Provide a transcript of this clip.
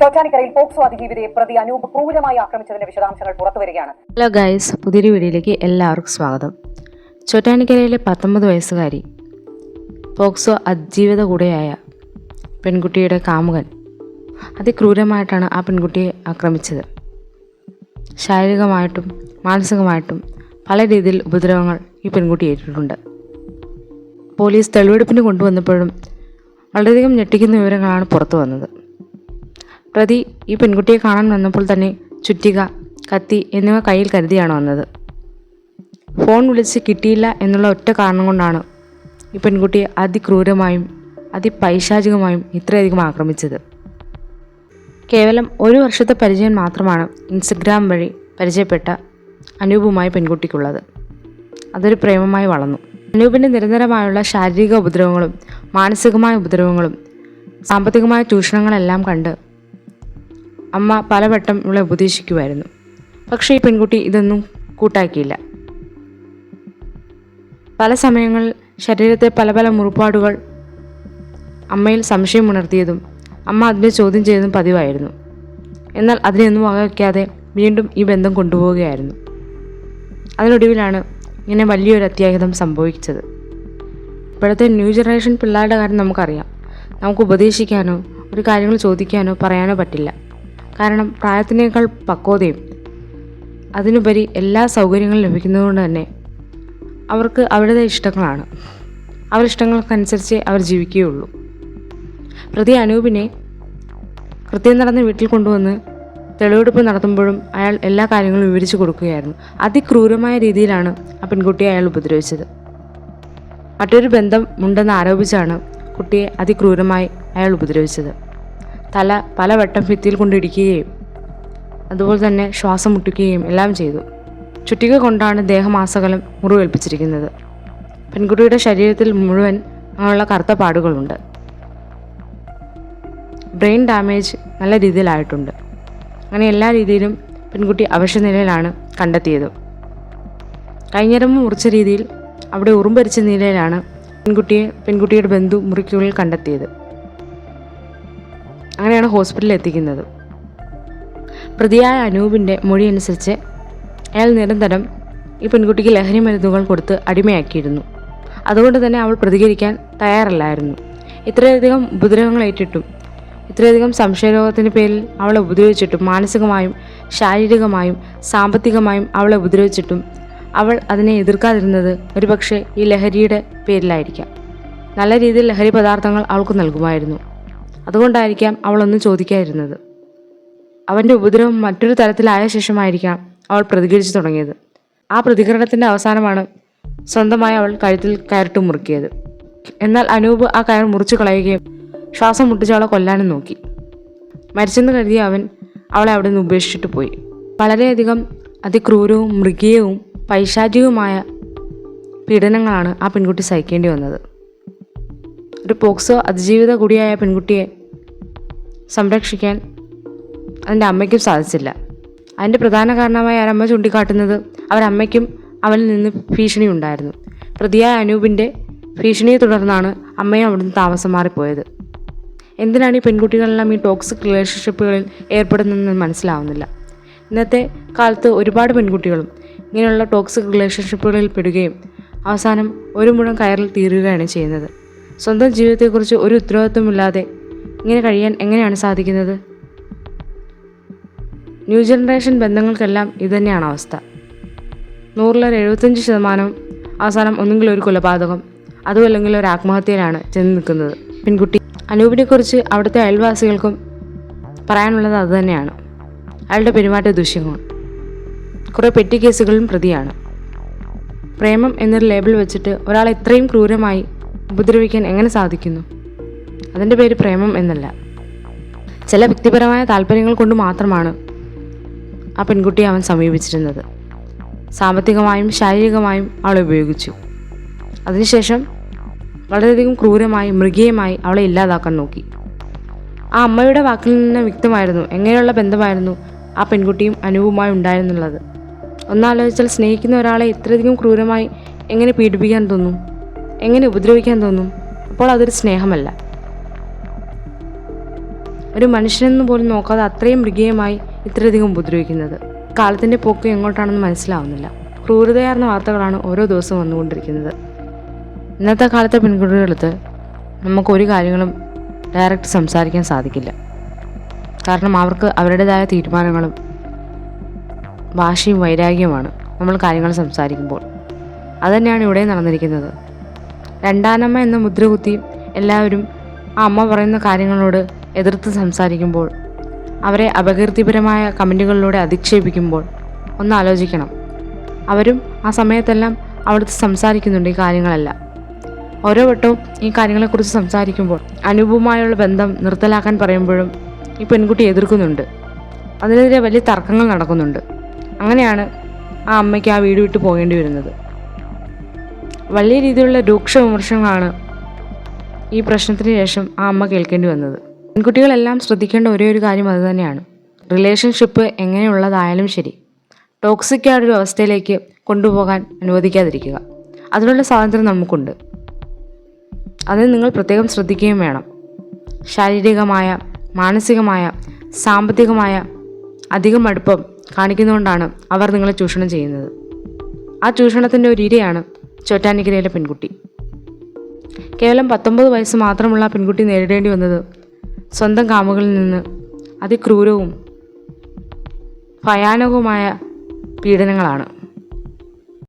ചോറ്റാനിക്കരയിൽ POCSO അതിജീവിതയെ പ്രതി അനൂപ് ക്രൂരമായി ആക്രമിച്ചതിന്റെ വിശദാംശങ്ങൾ പുറത്തുവരികയാണ്. ഹലോ ഗൈസ് പുതിയൊരു വീഡിയോയിലേക്ക് എല്ലാവർക്കും സ്വാഗതം. ചോറ്റാനിക്കരയിലെ പത്തൊമ്പത് വയസ്സുകാരി പോക്സോ അതിജീവിത കൂടെയായ പെൺകുട്ടിയുടെ കാമുകൻ അതിക്രൂരമായിട്ടാണ് ആ പെൺകുട്ടിയെ ആക്രമിച്ചത്. ശാരീരികമായിട്ടും മാനസികമായിട്ടും പല രീതിയിൽ ഉപദ്രവങ്ങൾ ഈ പെൺകുട്ടി ഏറ്റിട്ടുണ്ട്. പോലീസ് തെളിവെടുപ്പിന് കൊണ്ടുവന്നപ്പോഴും വളരെയധികം ഞെട്ടിക്കുന്ന വിവരങ്ങളാണ് പുറത്തു വന്നത് പ്രതി ഈ പെൺകുട്ടിയെ കാണാൻ വന്നപ്പോൾ തന്നെ ചുറ്റിക കത്തി എന്നിവ കയ്യിൽ കരുതിയാണ് വന്നത്. ഫോൺ വിളിച്ച് കിട്ടിയില്ല എന്നുള്ള ഒറ്റ കാരണം കൊണ്ടാണ് ഈ പെൺകുട്ടിയെ അതിക്രൂരമായും അതിപൈശാചികമായും ഇത്രയധികം ആക്രമിച്ചത്. കേവലം ഒരു വർഷത്തെ പരിചയം മാത്രമാണ് ഇൻസ്റ്റഗ്രാം വഴി പരിചയപ്പെട്ട അനൂപുമായ പെൺകുട്ടിക്കുള്ളത്. അതൊരു പ്രേമമായി വളർന്നു. അനൂപിന്റെ നിരന്തരമായുള്ള ശാരീരിക ഉപദ്രവങ്ങളും മാനസികമായ ഉപദ്രവങ്ങളും സാമ്പത്തികമായ ചൂഷണങ്ങളെല്ലാം കണ്ട് അമ്മ പലവട്ടം ഇവളെ ഉപദേശിക്കുമായിരുന്നു. പക്ഷേ ഈ പെൺകുട്ടി ഇതൊന്നും കൂട്ടാക്കിയില്ല. പല സമയങ്ങളിൽ ശരീരത്തെ പല പല മുറിപ്പാടുകൾ അമ്മയിൽ സംശയം ഉണർത്തിയതും അമ്മ അതിനെ ചോദ്യം ചെയ്തതും പതിവായിരുന്നു. എന്നാൽ അതിനെയൊന്നും വകവയ്ക്കാതെ വീണ്ടും ഈ ബന്ധം കൊണ്ടുപോവുകയായിരുന്നു. അതിനൊടുവിലാണ് ഇങ്ങനെ വലിയൊരു അത്യാഹിതം സംഭവിച്ചത്. ഇപ്പോഴത്തെ ന്യൂ ജനറേഷൻ പിള്ളേരുടെ കാര്യം നമുക്കറിയാം. നമുക്ക് ഉപദേശിക്കാനോ ഒരു കാര്യങ്ങൾ ചോദിക്കാനോ പറയാനോ പറ്റില്ല. കാരണം പ്രായത്തിനേക്കാൾ പക്വതയും അതിനുപരി എല്ലാ സൗകര്യങ്ങളും ലഭിക്കുന്നതുകൊണ്ട് തന്നെ അവർക്ക് അവരുടെ ഇഷ്ടങ്ങളാണ്. അവർ ഇഷ്ടങ്ങൾക്കനുസരിച്ച് അവർ ജീവിക്കുകയുള്ളൂ. പ്രതി അനൂപിനെ കൃത്യം നടന്ന വീട്ടിൽ കൊണ്ടുവന്ന് തെളിവെടുപ്പ് നടത്തുമ്പോഴും അയാൾ എല്ലാ കാര്യങ്ങളും വിവരിച്ചു കൊടുക്കുകയായിരുന്നു. അതിക്രൂരമായ രീതിയിലാണ് ആ പെൺകുട്ടിയെ അയാൾ ഉപദ്രവിച്ചത്. മറ്റൊരു ബന്ധം ഉണ്ടെന്ന് ആരോപിച്ചാണ് കുട്ടിയെ അതിക്രൂരമായി അയാൾ ഉപദ്രവിച്ചത്. തല പലവട്ടം ഭിത്തിയിൽ കൊണ്ടിടിക്കുകയും അതുപോലെ തന്നെ ശ്വാസം മുട്ടിക്കുകയും എല്ലാം ചെയ്തു. ചുറ്റിക കൊണ്ടാണ് ദേഹമാസകലം മുറിവേൽപ്പിച്ചിരിക്കുന്നത്. പെൺകുട്ടിയുടെ ശരീരത്തിൽ മുഴുവൻ അങ്ങനെയുള്ള കറുത്ത പാടുകളുണ്ട്. ബ്രെയിൻ ഡാമേജ് നല്ല രീതിയിലായിട്ടുണ്ട്. അങ്ങനെ എല്ലാ രീതിയിലും പെൺകുട്ടി അവശ്യ നിലയിലാണ് കണ്ടെത്തിയത്. കൈഞ്ഞരമ്പ് മുറിച്ച രീതിയിൽ അവിടെ ഉറുമ്പരിച്ച നിലയിലാണ് പെൺകുട്ടിയെ പെൺകുട്ടിയുടെ ബന്ധു മുറിക്കുള്ളിൽ കണ്ടെത്തിയത്. അങ്ങനെയാണ് ഹോസ്പിറ്റലിൽ എത്തിക്കുന്നത് പ്രതിയായ അനൂപിന്റെ മൊഴി അനുസരിച്ച് അയാൾ നിരന്തരം ഈ പെൺകുട്ടിക്ക് ലഹരി മരുന്നുകൾ കൊടുത്ത് അടിമയാക്കിയിരുന്നു. അതുകൊണ്ട് തന്നെ അവൾ പ്രതികരിക്കാൻ തയ്യാറല്ലായിരുന്നു. ഇത്രയധികം ഉപദ്രവങ്ങൾ ഏറ്റിട്ടും ഇത്രയധികം സംശയരോഗത്തിന്റെ പേരിൽ അവളെ ഉപദ്രവിച്ചിട്ടും മാനസികമായും ശാരീരികമായും സാമ്പത്തികമായും അവളെ ഉപദ്രവിച്ചിട്ടും അവൾ അതിനെ എതിർക്കാതിരുന്നത് ഒരുപക്ഷെ ഈ ലഹരിയുടെ പേരിലായിരിക്കാം. നല്ല രീതിയിൽ ലഹരി പദാർത്ഥങ്ങൾ അവൾക്ക് നൽകുമായിരുന്നു. അതുകൊണ്ടായിരിക്കാം അവളൊന്നും ചോദിക്കാതിരുന്നത്. അവന്റെ ഉപദ്രവം മറ്റൊരു തരത്തിലായ ശേഷമായിരിക്കാം അവൾ പ്രതികരിച്ചു തുടങ്ങിയത്. ആ പ്രതികരണത്തിന്റെ അവസാനമാണ് സ്വന്തമായി അവൾ കഴുത്തിൽ കയറിട്ട് മുറുക്കിയത്. എന്നാൽ അനൂപ് ആ കയർ മുറിച്ചു കളയുകയും ശ്വാസം മുട്ടിച്ച് അവളെ കൊല്ലാനും നോക്കി. മരിച്ചെന്ന് കരുതിയ അവൻ അവളെ അവിടെ നിന്ന് ഉപേക്ഷിച്ചിട്ട് പോയി. വളരെയധികം അതിക്രൂരവും മൃഗീയവും പൈശാചികവുമായ പീഡനങ്ങളാണ് ആ പെൺകുട്ടി സഹിക്കേണ്ടി വന്നത്. ഒരു പോക്സോ അതിജീവിത കൂടിയായ പെൺകുട്ടിയെ സംരക്ഷിക്കാൻ അതിന്റെ അമ്മയ്ക്കും സാധിച്ചില്ല. അതിന്റെ പ്രധാന കാരണമായി അവരമ്മ ചൂണ്ടിക്കാട്ടുന്നത് അവരമ്മയ്ക്കും അവനിൽ നിന്ന് ഭീഷണി ഉണ്ടായിരുന്നു. പ്രതിയായ അനൂപിന്റെ ഭീഷണിയെ തുടർന്നാണ് അമ്മയും അവിടുന്ന് താമസം മാറിപ്പോയത്. എന്തിനാണ് ഈ പെൺകുട്ടികളെല്ലാം ഈ ടോക്സിക് റിലേഷൻഷിപ്പുകളിൽ ഏർപ്പെടുന്നതെന്ന് മനസ്സിലാവുന്നില്ല. ഇന്നത്തെ കാലത്ത് ഒരുപാട് പെൺകുട്ടികളും ഇങ്ങനെയുള്ള ടോക്സിക് റിലേഷൻഷിപ്പുകളിൽ പെടുകയും അവസാനം ഒരു മുഴം കയറിൽ തീരുകയാണ് ചെയ്യുന്നത്. സ്വന്തം ജീവിതത്തെക്കുറിച്ച് ഒരു ഉത്തരവാദിത്വമില്ലാതെ ഇങ്ങനെ കഴിയാൻ എങ്ങനെയാണ് സാധിക്കുന്നത്? ന്യൂ ജനറേഷൻ ബന്ധങ്ങൾക്കെല്ലാം ഇതുതന്നെയാണ് അവസ്ഥ. നൂറിലൊരു എഴുപത്തഞ്ച് ശതമാനം അവസാനം ഒന്നുകിൽ ഒരു കൊലപാതകം അതും അല്ലെങ്കിൽ ഒരു ആത്മഹത്യയിലാണ് ചെന്ന് നിൽക്കുന്നത്. പെൺകുട്ടി അനൂപിനെക്കുറിച്ച് അവിടുത്തെ അയൽവാസികൾക്കും പറയാനുള്ളത് അതുതന്നെയാണ്. അയാളുടെ പെരുമാറ്റ ദൃശ്യങ്ങൾ കുറേ പെറ്റി കേസുകളും പ്രതിയാണ്. പ്രേമം എന്നൊരു ലേബിൾ വെച്ചിട്ട് ഒരാളെ ഇത്രയും ക്രൂരമായി ഉപദ്രവിക്കാൻ എങ്ങനെ സാധിക്കുന്നു? അതിന്റെ പേര് പ്രേമം എന്നല്ല. ചില വ്യക്തിപരമായ താല്പര്യങ്ങൾ കൊണ്ട് മാത്രമാണ് ആ പെൺകുട്ടിയെ അവൻ സമീപിച്ചിരുന്നത്. സാമ്പത്തികമായും ശാരീരികമായും അവളെ ഉപയോഗിച്ചു. അതിനുശേഷം വളരെയധികം ക്രൂരമായി മൃഗീയമായി അവളെ ഇല്ലാതാക്കാൻ നോക്കി. ആ അമ്മയുടെ വാക്കിൽ നിന്ന് വ്യക്തമായിരുന്നു എങ്ങനെയുള്ള ബന്ധമായിരുന്നു ആ പെൺകുട്ടിയും അനുവുമായി ഉണ്ടായിരുന്നുള്ളത്. ഒന്നാലോചിച്ചാൽ സ്നേഹിക്കുന്ന ഒരാളെ ഇത്രയധികം ക്രൂരമായി എങ്ങനെ പീഡിപ്പിക്കാൻ തോന്നും? എങ്ങനെ ഉപദ്രവിക്കാൻ തോന്നും? അപ്പോൾ അതൊരു സ്നേഹമല്ല. ഒരു മനുഷ്യനെന്ന് പോലും നോക്കാതെ അത്രയും മൃഗീയമായി ഇത്രയധികം ഉപദ്രവിക്കുന്നത്. കാലത്തിന്റെ പോക്ക് എങ്ങോട്ടാണെന്ന് മനസ്സിലാവുന്നില്ല. ക്രൂരതയാർന്ന വാർത്തകളാണ് ഓരോ ദിവസവും വന്നുകൊണ്ടിരിക്കുന്നത്. ഇന്നത്തെ കാലത്തെ പെൺകുട്ടികളടുത്ത് നമുക്ക് ഒരു കാര്യങ്ങളും ഡയറക്റ്റ് സംസാരിക്കാൻ സാധിക്കില്ല. കാരണം അവർക്ക് അവരുടേതായ തീരുമാനങ്ങളും വാശിയും വൈരാഗ്യവുമാണ് നമ്മൾ കാര്യങ്ങൾ സംസാരിക്കുമ്പോൾ. അതുതന്നെയാണ് ഇവിടെ നടന്നിരിക്കുന്നത്. രണ്ടാനമ്മ എന്ന മുദ്രകുത്തി എല്ലാവരും ആ അമ്മ പറയുന്ന കാര്യങ്ങളോട് എതിർത്ത് സംസാരിക്കുമ്പോൾ അവരെ അപകീർത്തിപരമായ കമന്റുകളിലൂടെ അധിക്ഷേപിക്കുമ്പോൾ ഒന്ന് ആലോചിക്കണം. അവരും ആ സമയത്തെല്ലാം അവിടുത്തെ സംസാരിക്കുന്നുണ്ട് ഈ കാര്യങ്ങളെല്ലാം. ഓരോ വട്ടവും ഈ കാര്യങ്ങളെക്കുറിച്ച് സംസാരിക്കുമ്പോൾ അനൂപുമായുള്ള ബന്ധം നിർത്തലാക്കാൻ പറയുമ്പോഴും ഈ പെൺകുട്ടി എതിർക്കുന്നുണ്ട്. അതിനെതിരെ വലിയ തർക്കങ്ങൾ നടക്കുന്നുണ്ട്. അങ്ങനെയാണ് ആ അമ്മയ്ക്ക് ആ വീട് വിട്ട് പോകേണ്ടി വരുന്നത്. വലിയ രീതിയിലുള്ള രൂക്ഷ വിമർശങ്ങളാണ് ഈ പ്രശ്നത്തിന് ശേഷം ആ അമ്മ കേൾക്കേണ്ടി വന്നത്. പെൺകുട്ടികളെല്ലാം ശ്രദ്ധിക്കേണ്ട ഒരേ ഒരു കാര്യം അത് തന്നെയാണ്. റിലേഷൻഷിപ്പ് എങ്ങനെയുള്ളതായാലും ശരി. ടോക്സിക് ആയ ഒരു അവസ്ഥയിലേക്ക് കൊണ്ടുപോകാൻ അനുവദിക്കാതിരിക്കുക. അതിനുള്ള സ്വാതന്ത്ര്യം നമുക്കുണ്ട്. അതിന് നിങ്ങൾ പ്രത്യേകം ശ്രദ്ധിക്കുകയും വേണം. ശാരീരികമായ മാനസികമായ സാമ്പത്തികമായ അധികം അടുപ്പം കാണിക്കുന്നതുകൊണ്ടാണ് അവർ നിങ്ങളെ ചൂഷണം ചെയ്യുന്നത്. ആ ചൂഷണത്തിന്റെ ഒരു ഇരയാണ് ചോറ്റാനിക്കരയിലെ പെൺകുട്ടി. കേവലം പത്തൊമ്പത് വയസ്സ് മാത്രമുള്ള പെൺകുട്ടി നേരിടേണ്ടി വന്നത് സ്വന്തം കാമുകളിൽ നിന്ന്. അതിക്രൂരവും ഭയാനകവുമായ പീഡനങ്ങളാണ്.